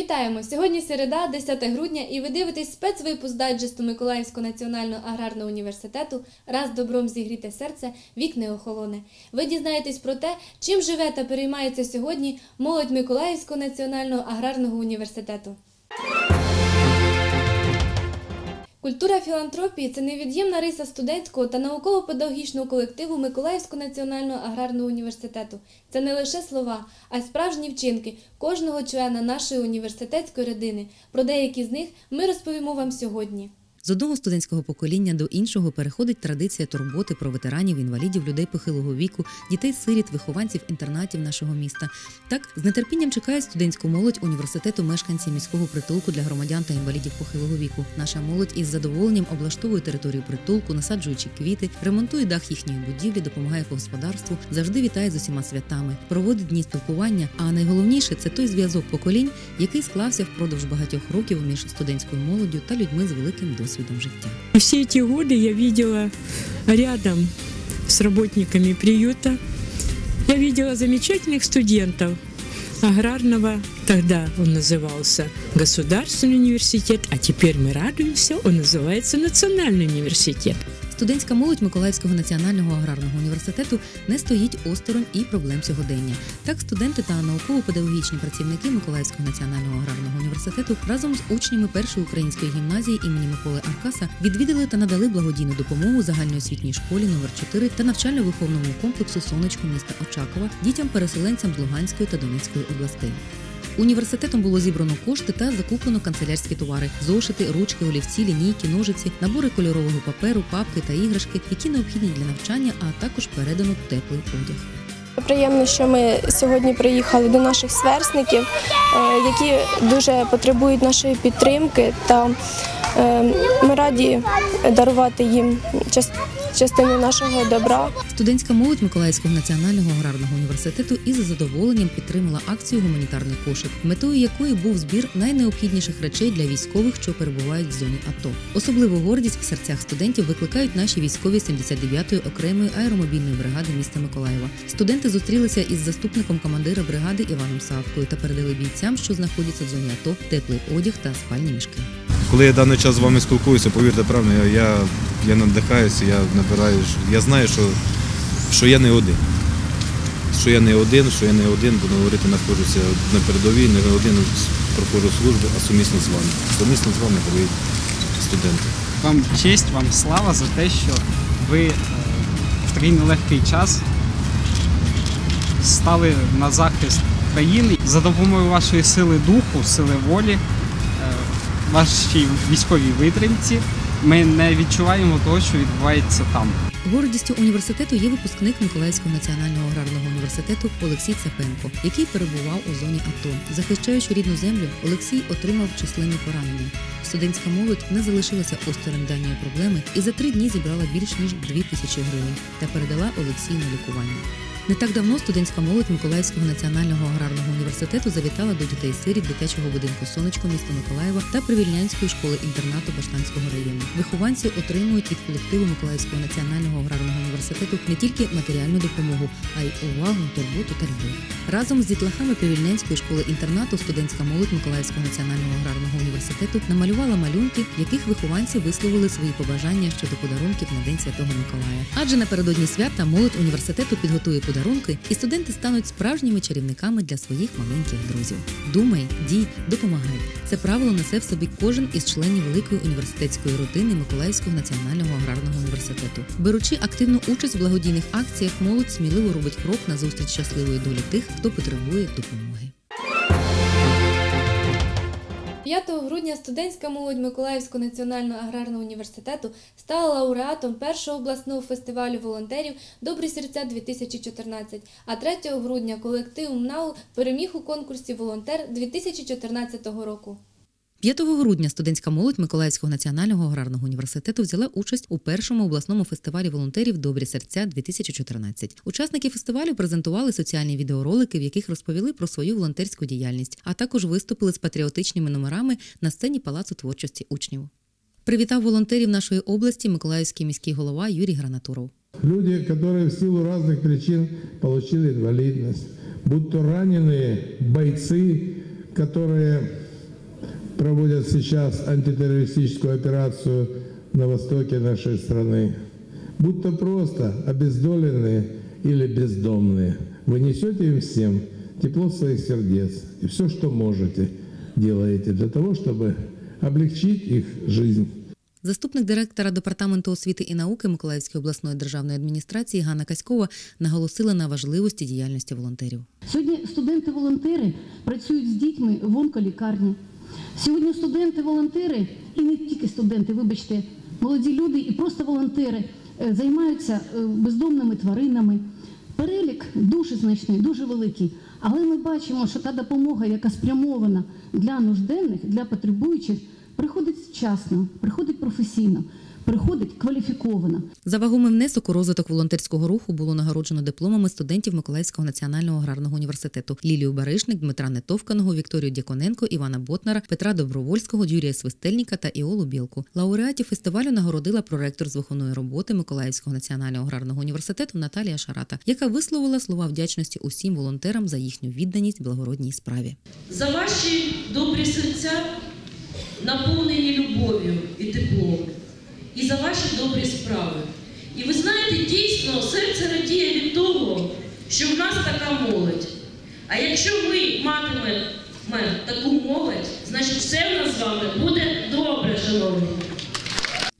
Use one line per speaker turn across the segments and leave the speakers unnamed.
Вітаємо! Сьогодні середа, 10 грудня, і ви дивитесь спецвипуск дайджесту Миколаївського національного аграрного університету Раз добром зігріте серце, вік не охолоне. Ви дізнаєтесь про те, чим живе та переймається сьогодні молодь Миколаївського національного аграрного університету. Культура філантропії це невід'ємна риса студентського та науково-педагогічного колективу Миколаївського національного аграрного університету. Це не лише слова, а й справжні вчинки кожного члена нашої університетської родини. Про деякі з них ми розповімо вам сьогодні.
З одного студентського покоління до іншого переходить традиція турботи про ветеранів, інвалідів, людей похилого віку, дітей сиріт, вихованців інтернатів нашого міста. Так з нетерпінням чекає студентську молодь університету мешканці міського притулку для громадян та інвалідів похилого віку. Наша молодь із задоволенням облаштовує територію притулку, насаджуючи квіти, ремонтує дах їхньої будівлі, допомагає по господарству, завжди вітає з усіма святами, проводить дні спілкування. А найголовніше це той зв'язок поколінь, який склався впродовж багатьох років між студентською молоддю та людьми з великим досвідом життя.
И все эти годы я видела рядом с работниками приюта, я видела замечательных студентов аграрного, тогда он назывался Государственный университет, а теперь мы радуемся, он называется Национальный университет.
Студентська молодь Миколаївського національного аграрного університету не стоїть осторонь і проблем сьогодення. Так, студенти та науково-педагогічні працівники Миколаївського національного аграрного університету разом з учнями першої української гімназії імені Миколи Аркаса відвідали та надали благодійну допомогу загальноосвітній школі номер 4 та навчально-виховному комплексу Сонечко міста Очакова дітям-переселенцям з Луганської та Донецької областей. Університетом було зібрано кошти та закуплено канцелярські товари: зошити, ручки, олівці, лінійки, ножиці, набори кольорового паперу, папки та іграшки, які необхідні для навчання, а також передано теплий одяг.
Приємно, що ми сьогодні приїхали до наших сверстників, е, які дуже потребують нашої підтримки, та е, ми раді дарувати їм частину нашого добра.
Студентська молодь Миколаївського національного аграрного університету із задоволенням підтримала акцію Гуманітарний кошик, метою якої був збір найнеобхідніших речей для військових, що перебувають в зоні АТО. Особливу гордість в серцях студентів викликають наші військові 79-ї окремої аеромобільної бригади міста Миколаєва. Студенти зустрілися із заступником командира бригади Іваном Савкою та передали бійцям, що знаходяться в зоні АТО, теплий одяг та спальні мішки.
Коли я даний час з вами спілкуюся, повірте правильно, я, я, я надихаюся, я набираю, я знаю, що, що я не один. Що я не один, що я не один, буду говорити, знаходжуся на передовій, не один проходжу службу, а сумісно з вами. Сумісно з вами, дорогі студенти.
Вам честь, вам слава за те, що ви е, в такий нелегкий час стали на захист країни за допомогою вашої сили духу, сили волі, вашій військовій витримці. Ми не відчуваємо того, що відбувається там.
Гордістю університету є випускник Миколаївського національного аграрного університету Олексій Цепенко, який перебував у зоні АТО. Захищаючи рідну землю, Олексій отримав численні поранення. Студентська молодь не залишилася осторонь даної проблеми і за три дні зібрала більш ніж дві тисячі гривень та передала Олексію на лікування. Не так давно студентська молодь Миколаївського національного аграрного університету завітала до дітей сиріт дитячого будинку Сонечко міста Миколаєва та Привільнянської школи інтернату Баштанського району. Вихованці отримують від колективу Миколаївського національного аграрного університету не тільки матеріальну допомогу, а й увагу, турботу та любов. Разом з дітлахами Привільнянської школи інтернату студентська молодь Миколаївського національного аграрного університету намалювала малюнки, яких вихованці висловили свої побажання щодо подарунків на День Святого Миколая. Адже напередодні свята молодь університету підготує подарунки, і студенти стануть справжніми чарівниками для своїх маленьких друзів. Думай, дій, допомагай. Це правило несе в собі кожен із членів великої університетської родини Миколаївського національного аграрного університету. Беручи активну участь в благодійних акціях, молодь сміливо робить крок на зустріч щасливої долі тих, хто потребує допомоги.
5 грудня студентська молодь Миколаївського національного аграрного університету стала лауреатом першого обласного фестивалю волонтерів Добрі серця 2014. А 3 грудня колектив МНАУ переміг у конкурсі Волонтер 2014 року.
5 грудня студентська молодь Миколаївського національного аграрного університету взяла участь у першому обласному фестивалі волонтерів Добрі серця 2014 Учасники фестивалю презентували соціальні відеоролики, в яких розповіли про свою волонтерську діяльність, а також виступили з патріотичними номерами на сцені Палацу творчості учнів. Привітав волонтерів нашої області Миколаївський міський голова Юрій Гранатуров.
Люди, которые в силу разных причин получили инвалидность, будь то раненые бойцы, которые проводят сейчас антитеррористическую операцию на востоке нашей страны. Будь то просто обездоленные или бездомные, вы несете им всем тепло своих сердец и все, что можете, делаете для того, чтобы облегчить их жизнь.
Заступник директора департаменту освіти і науки Миколаївської обласної державної адміністрації Ганна Каськова наголосила на важливості діяльності волонтерів.
Сьогодні студенти-волонтери працюють з дітьми в онколікарні. Сьогодні студенти-волонтери, і не тільки студенти, вибачте, молоді люди і просто волонтери е, займаються е, бездомними тваринами. Перелік дуже значний, дуже великий. Але ми бачимо, що та допомога, яка спрямована для нужденних, для потребуючих, приходить вчасно, приходить професійно, приходить кваліфіковано.
За вагомий внесок у розвиток волонтерського руху було нагороджено дипломами студентів Миколаївського національного аграрного університету Лілію Баришник, Дмитра Нетовканого, Вікторію Дяконенко, Івана Ботнара, Петра Добровольського, Юрія Свистельніка та Іолу Білку. Лауреатів фестивалю нагородила проректор з виховної роботи Миколаївського національного аграрного університету Наталія Шарата, яка висловила слова вдячності усім волонтерам за їхню відданість благородній справі.
за ваші добрі серця, наповнені любов'ю і теплом, і за ваші добрі справи. І ви знаєте, дійсно, серце радіє від того, що в нас така молодь. А якщо ми матимемо таку молодь, значить все в нас з вами буде добре, шановні.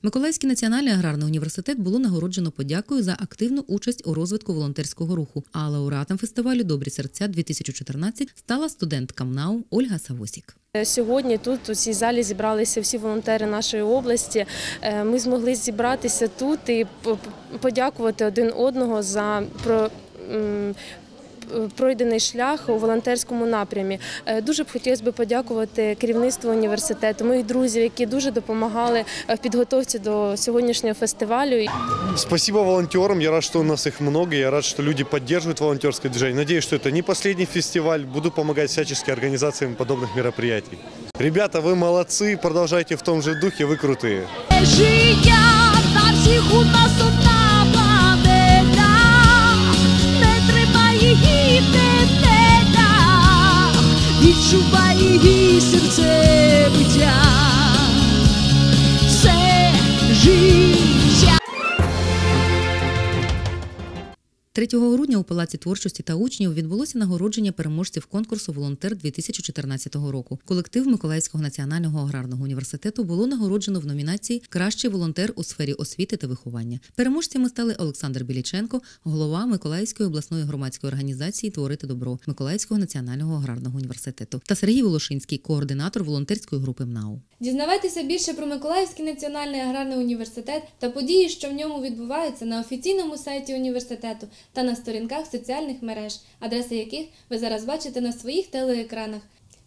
Миколаївський національний аграрний університет було нагороджено подякою за активну участь у розвитку волонтерського руху. А лауреатом фестивалю Добрі серця 2014 стала студентка МНАУ Ольга Савосік.
Сьогодні тут у цій залі зібралися всі волонтери нашої області. Е, Ми змогли зібратися тут і подякувати один одного за про м, Пройдений шлях у волонтерському напрямі. Е, Дуже б хотілося б подякувати керівництву університету, моїх друзів, які дуже допомагали е, в підготовці до сьогоднішнього фестивалю.
Спасибо волонтерам. Я рад, что у нас их много. Я рад, что люди поддерживают волонтерское движение. Надеюсь, что это не последний фестиваль. Буду помогать всячески организациям подобных мероприятий. Ребята, вы молодцы. Продолжайте в том же духе. Вы крутые.
Життя та всіх у нас одна Chuva
3 грудня у Палаці творчості та учнів відбулося нагородження переможців конкурсу Волонтер 2014 року. Колектив Миколаївського національного аграрного університету було нагороджено в номінації Кращий волонтер у сфері освіти та виховання. Переможцями стали Олександр Біліченко, голова Миколаївської обласної громадської організації Творити добро Миколаївського національного аграрного університету та Сергій Волошинський, координатор волонтерської групи МНАУ.
Дізнавайтеся більше про Миколаївський національний аграрний університет та події, що в ньому відбуваються на офіційному сайті університету та на сторінках соціальних мереж, адреси яких ви зараз бачите на своїх телеекранах.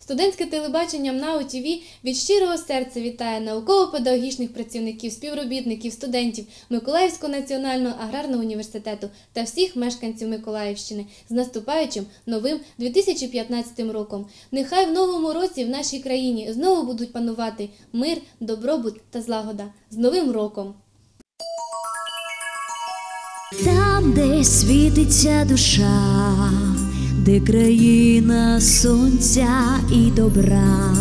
Студентське телебачення МНАУ ТВ від щирого серця вітає науково-педагогічних працівників, співробітників, студентів Миколаївського національного аграрного університету та всіх мешканців Миколаївщини з наступаючим новим 2015 роком. Нехай в новому році в нашій країні знову будуть панувати мир, добробут та злагода. З Новим роком!
там, де світиться душа, де країна сонця і добра,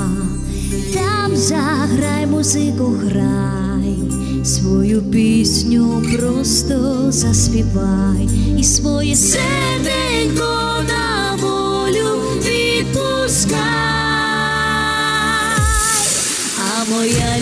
там заграй музику, грай, свою пісню просто заспівай і своє серденько на волю відпускай, а моя.